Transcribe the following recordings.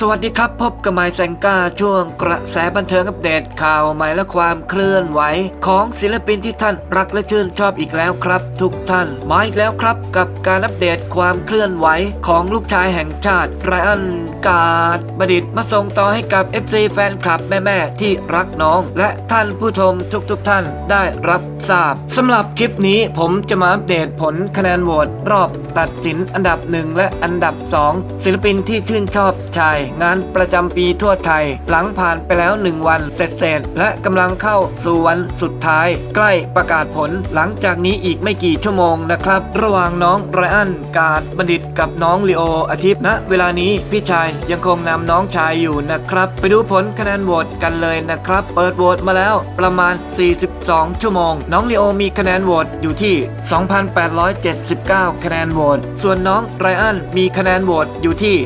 สวัสดีครับ พบกับไมค์แซงก้าช่วงกระแสบันเทิงอัปเดตข่าวใหม่และความเคลื่อนไหว ของศิลปินที่ท่านรักและชื่นชอบอีกแล้วครับ ทุกท่านมาอีกแล้วครับ กับการอัปเดตความเคลื่อนไหว ของลูกชายแห่งชาติไรอันกาดบดิตมาส่งต่อให้กับ FC แฟนคลับแม่ๆที่รักน้อง และท่านผู้ชมทุกๆท่านได้รับทราบสำหรับคลิปนี้ผมจะมาอัปเดตผลคะแนนโหวตรอบตัดสินอันดับ 1 และอันดับ 2 ศิลปินที่ชื่นชอบชายงานประจำปีทั่วไทย หลังผ่านไปแล้ว 1 วันเสร็จๆและกำลังเข้าสู่วันสุดท้าย ใกล้ประกาศผลหลังจากนี้อีกไม่กี่ชั่วโมงนะครับ ระหว่างน้องไรอันกาดบัณฑิตกับน้องลีโออาทิตย์ณเวลานี้พี่ชายยังคงนำน้องชายอยู่นะครับ ไปดูผลคะแนนโหวตกันเลยนะครับ เปิดโหวตมาแล้วประมาณ 42 ชั่วโมง น้องลีโอมีคะแนนโหวตอยู่ที่ 2,879 คะแนนโหวตส่วนน้องไรอันมีคะแนนโหวตอยู่ที่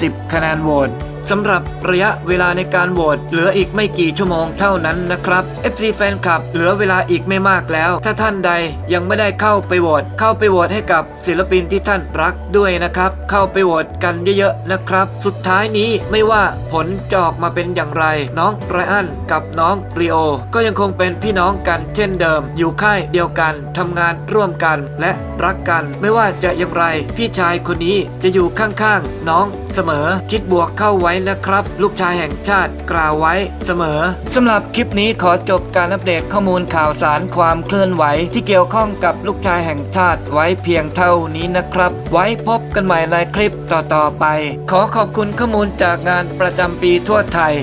5,620คะแนนโหวต สำหรับระยะเวลาในการโหวตเหลืออีกไม่กี่ชั่วโมงเท่านั้นนะครับ FC แฟนคลับเหลือเวลาอีกไม่มากแล้ว ถ้าท่านใดยังไม่ได้เข้าไปโหวตเข้าไปโหวตให้กับศิลปินที่ท่านรักด้วยนะครับ เข้าไปโหวตกันเยอะๆนะครับ สุดท้ายนี้ไม่ว่าผลจะออกมาเป็นอย่างไร น้องไรอันกับน้องริโอ ก็ยังคงเป็นพี่น้องกันเช่นเดิม อยู่ค่ายเดียวกันทำงานร่วมกันและรักกัน ไม่ว่าจะอย่างไร พี่ชายคนนี้จะอยู่ข้างๆน้องเสมอคิดบวกเข้าไว้นะครับ ลูกชายแห่งชาติกล่าวไว้เสมอสำหรับคลิปนี้ขอจบการอัปเดตข้อมูลข่าวสารความเคลื่อนไหว ที่เกี่ยวข้องกับลูกชายแห่งชาติไว้เพียงเท่านี้นะครับ ไว้พบกันใหม่ในคลิปต่อๆไป ขอขอบคุณข้อมูลจากงานประจำปีทั่วไทย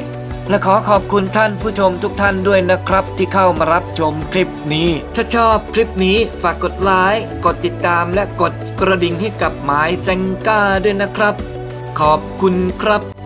และขอขอบคุณท่านผู้ชมทุกท่านด้วยนะครับ ที่เข้ามารับชมคลิปนี้ ถ้าชอบคลิปนี้ฝากกดไลค์กดติดตามและกดกระดิ่งให้กับหมายแซงก้าด้วยนะครับ ขอบคุณครับ